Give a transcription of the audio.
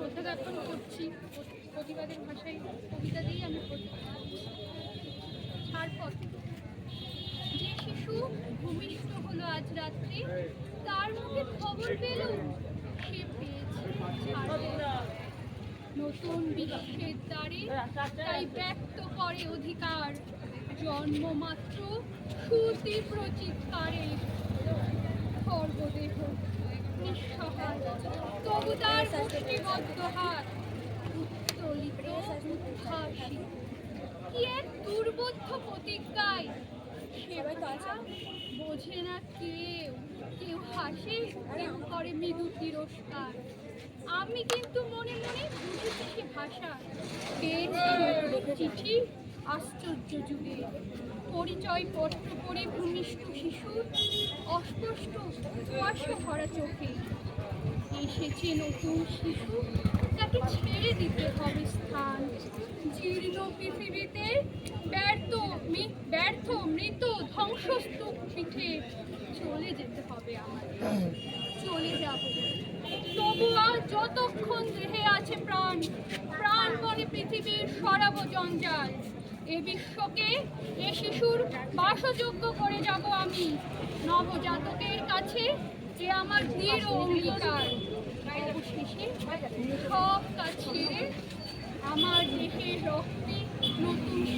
শ্রদ্ধা জ্ঞাপন করছি প্রতিবাদের ভাষায় কবিতা দিয়েই আমি ছাড়পত্র যে শিশু ভূমিষ্ঠ হলো আজ রাত্রে, তার মুখে খবর পেল সে পেয়েছে। নতুন বিশ্বের দ্বারে তাই ব্যক্ত করে অধিকার। জন্ম জন্মমাত্র সুতীব্র চিৎকারে সর্বদেহ নিঃসহায়। তার মুষ্টিবদ্ধ হাত উত্তোলিত উদ্ভাসী কি এক দুর্বোধ্য প্রতিজ্ঞায়? সে কথা বোঝে না কেউ। কেউ হাসে কেউ করে মৃদু তিরস্কার। আমি কিন্তু মনে মনে বুঝেছি সে ভাষা। চিঠি আশ্চর্য যুগে। পরিচয় পত্র পড়ে ভূমিষ্ঠ শিশু অস্পষ্ট কুয়াশা ভরা চোখে। এসেছে নতুন শিশু। তাকে ছেড়ে দিতে হবে স্থান। জীর্ণ পৃথিবীতে ব্যর্থ ব্যর্থ মৃত ধ্বংসস্তূপ পিঠে চলে যেতে হবে আমার চলে যাব। তবু আর যতক্ষণ দেহে আছে প্রাণ প্রাণ বলে পৃথিবীর সরাব জঞ্জাল। এ বিশ্বকে, এ শিশুর বাসযোগ্য করে যাব আমি। নবজাতকের কাছে যে আমার দৃঢ় অঙ্গীকার অবশেষে সব কাজ ছেড়ে আমার দেহের রক্তে নতুন